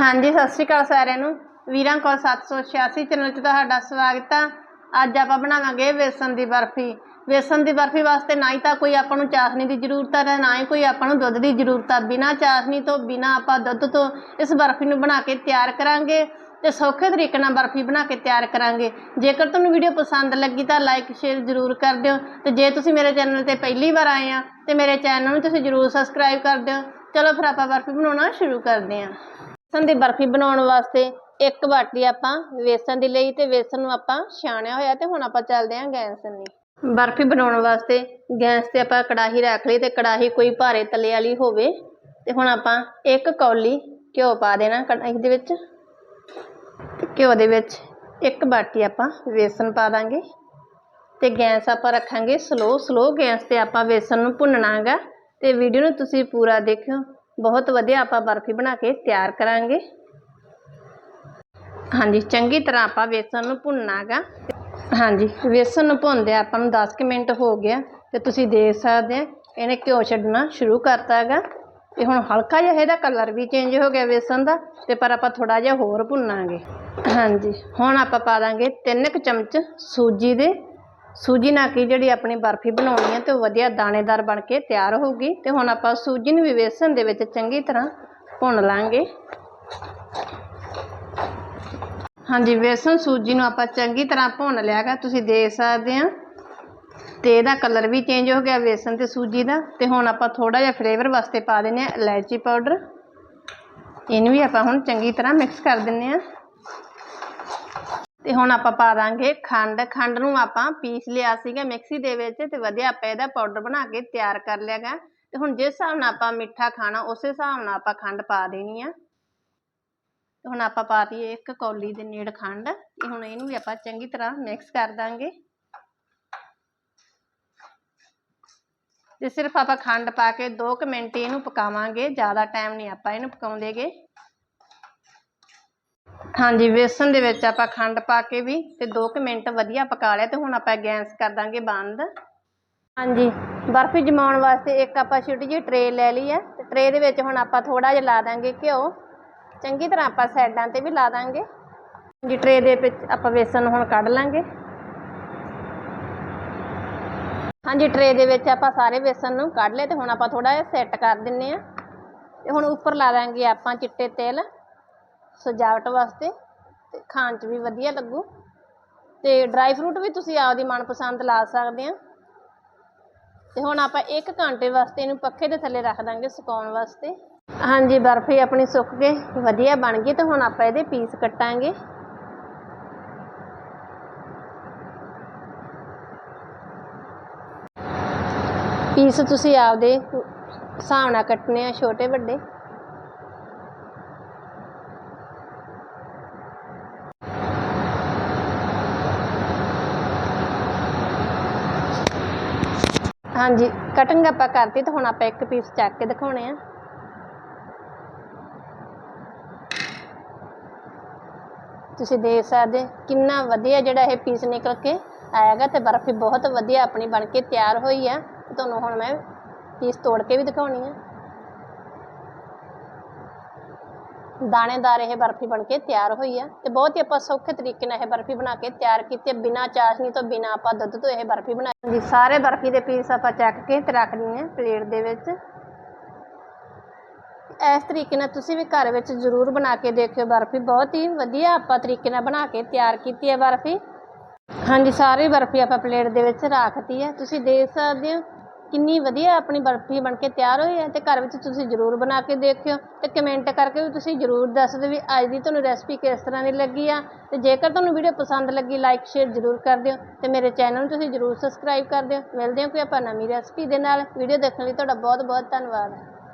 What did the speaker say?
ਹਾਂਜੀ, ਸਤਿ ਸ਼੍ਰੀ ਅਕਾਲ ਸਾਰਿਆਂ ਨੂੰ। ਵੀਰਾਂ ਕੋਲ 786 ਚੈਨਲ 'ਚ ਤੁਹਾਡਾ ਸਵਾਗਤ ਆ। ਅੱਜ ਆਪਾਂ ਬਣਾਵਾਂਗੇ ਵੇਸਣ ਦੀ ਬਰਫੀ। ਵੇਸਣ ਦੀ ਬਰਫੀ ਵਾਸਤੇ ਨਾ ਹੀ ਤਾਂ ਕੋਈ ਆਪਾਂ ਨੂੰ ਚਾਸ਼ਨੀ ਦੀ ਜ਼ਰੂਰਤ ਹੈ ਨਾ ਹੀ ਕੋਈ ਆਪਾਂ ਨੂੰ ਦੁੱਧ ਦੀ ਜ਼ਰੂਰਤ ਆ। ਬਿਨਾਂ ਚਾਸ਼ਨੀ ਤੋਂ, ਬਿਨਾਂ ਆਪਾਂ ਦੁੱਧ ਤੋਂ ਇਸ ਬਰਫੀ ਨੂੰ ਬਣਾ ਕੇ ਤਿਆਰ ਕਰਾਂਗੇ ਤੇ ਸੌਖੇ ਤਰੀਕੇ ਨਾਲ ਬਰਫੀ ਬਣਾ ਕੇ ਤਿਆਰ ਕਰਾਂਗੇ। ਜੇਕਰ ਤੁਹਾਨੂੰ ਵੀਡੀਓ ਪਸੰਦ ਲੱਗੀ ਤਾਂ ਲਾਈਕ ਸ਼ੇਅਰ ਜ਼ਰੂਰ ਕਰ ਦਿਓ। ਤੇ ਜੇ ਤੁਸੀਂ ਮੇਰੇ ਚੈਨਲ ਤੇ ਪਹਿਲੀ ਵਾਰ ਆਏ ਆ, ਤੇ ਮੇਰੇ ਚੈਨਲ ਨੂੰ ਤੁਸੀਂ ਜ਼ਰੂਰ ਸਬਸਕ੍ਰਾਈਬ ਕਰ ਦਿਓ। ਚਲੋ ਫਿਰ ਆਪਾਂ ਬਰਫੀ ਬਣਾਉਣਾ ਸ਼ੁਰੂ ਕਰਦੇ ਹਾਂ ਵੇਸਣ ਦੀ ਬਰਫੀ ਬਣਾਉਣ ਵਾਸਤੇ ਇੱਕ ਬਾਟੀ ਆਪਾਂ ਵੇਸਣ ਦੀ ਲਈ ਤੇ ਵੇਸਣ ਨੂੰ ਆਪਾਂ ਛਾਣਿਆ ਹੋਇਆ ਤੇ ਹੁਣ ਆਪਾਂ ਚੱਲਦੇ ਹਾਂ ਗੈਸ ਲਈ ਬਰਫੀ ਬਣਾਉਣ ਵਾਸਤੇ ਗੈਸ ਤੇ ਆਪਾਂ ਕੜਾਹੀ ਰੱਖ ਲਈ ਤੇ ਕੜਾਹੀ ਕੋਈ ਭਾਰੇ ਤਲੇ ਵਾਲੀ ਹੋਵੇ ਤੇ ਹੁਣ ਆਪਾਂ ਇੱਕ ਕੌਲੀ ਘਿਓ ਪਾ ਦੇਣਾ ਕੜਾਹੀ ਦੇ ਵਿੱਚ। ਤੇ ਘਿਓ ਦੇ ਵਿੱਚ ਇੱਕ ਬਾਟੀ ਆਪਾਂ ਵੇਸਣ ਪਾ ਦਾਂਗੇ। ਤੇ ਗੈਸ ਆਪਾਂ ਰੱਖਾਂਗੇ ਸਲੋ ਸਲੋ ਗੈਸ ਤੇ ਆਪਾਂ ਵੇਸਣ ਨੂੰ ਭੁੰਨਣਾ ਹੈਗਾ ਤੇ ਵੀਡੀਓ ਨੂੰ ਤੁਸੀਂ ਪੂਰਾ ਦੇਖਿਓ। ਬਹੁਤ ਵਧੀਆ ਆਪਾਂ ਬਰਫੀ ਬਣਾ ਕੇ ਤਿਆਰ ਕਰਾਂਗੇ। ਹਾਂਜੀ, ਚੰਗੀ ਤਰ੍ਹਾਂ ਆਪਾਂ ਵੇਸਣ ਨੂੰ ਭੁੰਨਣਾ ਹੈਗਾ ਹਾਂਜੀ, ਵੇਸਣ ਨੂੰ ਭੁੰਨਦੇ ਆਪਾਂ ਨੂੰ 10 ਕੁ ਮਿੰਟ ਹੋ ਗਿਆ ਤੇ ਤੁਸੀਂ ਦੇਖ ਸਕਦੇ ਆ, ਇਹਨੇ ਘਿਓ ਛੱਡਣਾ ਸ਼ੁਰੂ ਕਰਤਾ ਹੈਗਾ ਤੇ ਹੁਣ ਹਲਕਾ ਜਿਹਾ ਇਹਦਾ ਕਲਰ ਵੀ ਚੇਂਜ ਹੋ ਗਿਆ ਵੇਸਣ ਦਾ, ਤੇ ਪਰ ਆਪਾਂ ਥੋੜਾ ਜਿਹਾ ਹੋਰ ਭੁੰਨਾਂਗੇ। ਹਾਂਜੀ, ਹੁਣ ਆਪਾਂ ਪਾ ਦਾਂਗੇ 3 ਕੁ ਚਮਚ ਸੂਜੀ ਦੇ ਸੂਜੀ ਨਾਲ ਕੀ ਜਿਹੜੀ ਆਪਣੀ ਬਰਫੀ ਬਣਾਉਣੀ ਹੈ ਤੇ ਉਹ ਵਧੀਆ ਦਾਣੇਦਾਰ ਬਣ ਕੇ ਤਿਆਰ ਹੋਊਗੀ ਤੇ ਹੁਣ ਆਪਾਂ ਸੂਜੀ ਨੂੰ ਵੀ ਵੇਸਣ ਦੇ ਵਿੱਚ ਚੰਗੀ ਤਰ੍ਹਾਂ ਭੁੰਨ ਲਾਂਗੇ। ਹਾਂਜੀ, ਵੇਸਣ ਸੂਜੀ ਨੂੰ ਆਪਾਂ ਚੰਗੀ ਤਰ੍ਹਾਂ ਭੁੰਨ ਲਿਆਗਾ ਤੁਸੀਂ ਦੇਖ ਸਕਦੇ ਆ। ਤੇ ਇਹਦਾ ਕਲਰ ਵੀ ਚੇਂਜ ਹੋ ਗਿਆ ਵੇਸਣ ਤੇ ਸੂਜੀ ਦਾ। ਤੇ ਹੁਣ ਆਪਾਂ ਥੋੜਾ ਜਿਹਾ ਫਲੇਵਰ ਵਾਸਤੇ ਪਾ ਦਿੰਨੇ ਆ ਇਲਾਇਚੀ ਪਾਊਡਰ ਇਹਨੂੰ ਵੀ ਆਪਾਂ ਹੁਣ ਚੰਗੀ ਤਰ੍ਹਾਂ ਮਿਕਸ ਕਰ ਦਿੰਨੇ ਆ। ਤੇ ਹੁਣ ਆਪਾਂ ਪਾ ਦਾਂਗੇ ਖੰਡ। ਖੰਡ ਨੂੰ ਆਪਾਂ ਪੀਸ ਲਿਆ ਸੀਗਾ ਮਿਕਸੀ ਦੇ ਵਿੱਚ ਤੇ ਵਧੀਆ ਆਪਾਂ ਇਹਦਾ ਪਾਊਡਰ ਬਣਾ ਕੇ ਤਿਆਰ ਕਰ ਲਿਆਗਾ ਤੇ ਹੁਣ ਜਿਸ ਹਿਸਾਬ ਨਾਲ ਆਪਾਂ ਮਿੱਠਾ ਖਾਣਾ, ਉਸੇ ਹਿਸਾਬ ਨਾਲ ਆਪਾਂ ਖੰਡ ਪਾ ਦੇਣੀ ਆ। ਤੇ ਹੁਣ ਆਪਾਂ ਪਾ ਦਈਏ ਇੱਕ ਕੌਲੀ ਦੇ ਨੇੜ ਖੰਡ। ਤੇ ਹੁਣ ਇਹਨੂੰ ਵੀ ਆਪਾਂ ਚੰਗੀ ਤਰ੍ਹਾਂ ਮਿਕਸ ਕਰ ਦਾਂਗੇ। ਤੇ ਸਿਰਫ ਆਪਾਂ ਖੰਡ ਪਾ ਕੇ 2 ਕੁ ਮਿੰਟ ਇਹਨੂੰ ਪਕਾਵਾਂਗੇ। ਜ਼ਿਆਦਾ ਟਾਈਮ ਨਹੀਂ ਆਪਾਂ ਇਹਨੂੰ ਪਕਾਉਂਦੇਗੇ। ਹਾਂਜੀ, ਵੇਸਣ ਦੇ ਵਿੱਚ ਆਪਾਂ ਖੰਡ ਪਾ ਕੇ ਵੀ ਤੇ 2 ਕੁ ਮਿੰਟ ਵਧੀਆ ਪਕਾ ਲਿਆ ਤੇ ਹੁਣ ਆਪਾਂ ਗੈਸ ਕਰ ਦਾਂਗੇ ਬੰਦ। ਹਾਂਜੀ, ਬਰਫੀ ਜਮਾਉਣ ਵਾਸਤੇ ਇੱਕ ਆਪਾਂ ਛੋਟੀ ਜਿਹੀ ਟਰੇ ਲੈ ਲਈ ਹੈ ਤੇ ਟਰੇ ਦੇ ਵਿੱਚ ਹੁਣ ਆਪਾਂ ਥੋੜਾ ਜਿਹਾ ਲਾ ਦਾਂਗੇ ਘਿਓ। ਚੰਗੀ ਤਰ੍ਹਾਂ ਆਪਾਂ ਸਾਈਡਾਂ ਤੇ ਵੀ ਲਾ ਦਾਂਗੇ। ਜੀ ਟਰੇ ਦੇ ਵਿੱਚ ਆਪਾਂ ਵੇਸਣ ਹੁਣ ਕੱਢ ਲਾਂਗੇ। ਹਾਂਜੀ ਟਰੇ ਦੇ ਵਿੱਚ ਆਪਾਂ ਸਾਰੇ ਵੇਸਣ ਨੂੰ ਕੱਢ ਲਏ ਤੇ ਹੁਣ ਆਪਾਂ ਥੋੜਾ ਜਿਹਾ ਸੈੱਟ ਕਰ ਦਿੰਨੇ ਆ ਤੇ ਹੁਣ ਉੱਪਰ ਲਾ ਦਾਂਗੇ ਆਪਾਂ ਚਿੱਟੇ ਤੇਲ। ਸਜਾਵਟ ਵਾਸਤੇ ਤੇ ਖਾਣ 'ਚ ਵੀ ਵਧੀਆ ਲੱਗੂ। ਤੇ ਡਰਾਈ ਫਰੂਟ ਵੀ ਤੁਸੀਂ ਆਪਦੀ ਮਨਪਸੰਦ ਲਾ ਸਕਦੇ ਆ। ਤੇ ਹੁਣ ਆਪਾਂ 1 ਘੰਟੇ ਵਾਸਤੇ ਇਹਨੂੰ ਪੱਖੇ ਦੇ ਥੱਲੇ ਰੱਖ ਦਾਂਗੇ ਸੁਕਾਉਣ ਵਾਸਤੇ। ਹਾਂਜੀ, ਬਰਫੀ ਆਪਣੀ ਸੁੱਕ ਕੇ ਵਧੀਆ ਬਣ ਗਈ ਤੇ ਹੁਣ ਆਪਾਂ ਇਹਦੇ ਪੀਸ ਕੱਟਾਂਗੇ। ਪੀਸ ਤੁਸੀਂ ਆਪਦੇ ਹਿਸਾਬ ਨਾਲ ਕੱਟਣੇ ਆ, ਛੋਟੇ, ਵੱਡੇ। ਹਾਂਜੀ ਕਟਿੰਗ ਆਪਾਂ ਕਰਤੀ ਤੇ ਹੁਣ ਆਪਾਂ ਇੱਕ ਪੀਸ ਚੱਕ ਕੇ ਦਿਖਾਉਣੇ ਆ। ਤੁਸੀਂ ਦੇਖ ਸਕਦੇ ਕਿੰਨਾ ਵਧੀਆ ਜਿਹੜਾ ਇਹ ਪੀਸ ਨਿਕਲ ਕੇ ਆਇਆਗਾ ਤੇ ਬਰਫੀ ਬਹੁਤ ਵਧੀਆ ਆਪਣੀ ਬਣ ਕੇ ਤਿਆਰ ਹੋਈ ਆ। ਤੁਹਾਨੂੰ ਹੁਣ ਮੈਂ ਪੀਸ ਤੋੜ ਕੇ ਵੀ ਦਿਖਾਉਣੀ ਆ। ਦਾਣੇਦਾਰ ਇਹ ਬਰਫੀ ਬਣ ਕੇ ਤਿਆਰ ਹੋਈ ਹੈ ਤੇ ਬਹੁਤ ਹੀ ਆਪਾਂ ਸੌਖੇ ਤਰੀਕੇ ਨਾਲ ਇਹ ਬਰਫੀ ਬਣਾ ਕੇ ਤਿਆਰ ਕੀਤੀ ਬਿਨਾ ਚਾਸ਼ਨੀ ਤੋਂ, ਬਿਨਾ ਆਪਾਂ ਦੁੱਧ ਤੋਂ ਇਹ ਬਰਫੀ ਬਣਾਈ। ਜੀ ਸਾਰੇ ਬਰਫੀ ਦੇ ਪੀਸ ਆਪਾਂ ਚੱਕ ਕੇ ਤੇ ਰੱਖ ਦਿੰਦੇ ਪਲੇਟ ਦੇ ਵਿੱਚ। ਇਸ ਤਰੀਕੇ ਨਾਲ ਤੁਸੀਂ ਵੀ ਘਰ ਵਿੱਚ ਜ਼ਰੂਰ ਬਣਾ ਕੇ ਦੇਖਿਓ ਬਰਫੀ। ਬਹੁਤ ਹੀ ਵਧੀਆ ਆਪਾਂ ਤਰੀਕੇ ਨਾਲ ਬਣਾ ਕੇ ਤਿਆਰ ਕੀਤੀ ਹੈ ਬਰਫੀ। ਹਾਂਜੀ, ਸਾਰੀ ਬਰਫੀ ਆਪਾਂ ਪਲੇਟ ਦੇ ਵਿੱਚ ਰੱਖਤੀ ਹੈ। ਤੁਸੀਂ ਦੇਖ ਸਕਦੇ ਹੋ ਕਿੰਨੀ ਵਧੀਆ ਆਪਣੀ ਬਰਫੀ ਬਣ ਕੇ ਤਿਆਰ ਹੋਈ ਹੈ ਅਤੇ ਘਰ ਵਿੱਚ ਤੁਸੀਂ ਜ਼ਰੂਰ ਬਣਾ ਕੇ ਦੇਖਿਓ ਅਤੇ ਕਮੈਂਟ ਕਰਕੇ ਵੀ ਤੁਸੀਂ ਜ਼ਰੂਰ ਦੱਸ ਦਿਓ ਵੀ ਅੱਜ ਦੀ ਤੁਹਾਨੂੰ ਰੈਸਪੀ ਕਿਸ ਤਰ੍ਹਾਂ ਦੀ ਲੱਗੀ ਆ। ਅਤੇ ਜੇਕਰ ਤੁਹਾਨੂੰ ਵੀਡੀਓ ਪਸੰਦ ਲੱਗੀ ਲਾਈਕ ਸ਼ੇਅਰ ਜ਼ਰੂਰ ਕਰ ਦਿਓ ਅਤੇ ਮੇਰੇ ਚੈਨਲ ਨੂੰ ਤੁਸੀਂ ਜ਼ਰੂਰ ਸਬਸਕ੍ਰਾਈਬ ਕਰ ਦਿਓ। ਮਿਲਦੇ ਹਾਂ ਕੋਈ ਆਪਾਂ ਨਵੀਂ ਰੈਸਪੀ ਦੇ ਨਾਲ। ਵੀਡੀਓ ਦੇਖਣ ਲਈ ਤੁਹਾਡਾ ਬਹੁਤ ਬਹੁਤ ਧੰਨਵਾਦ।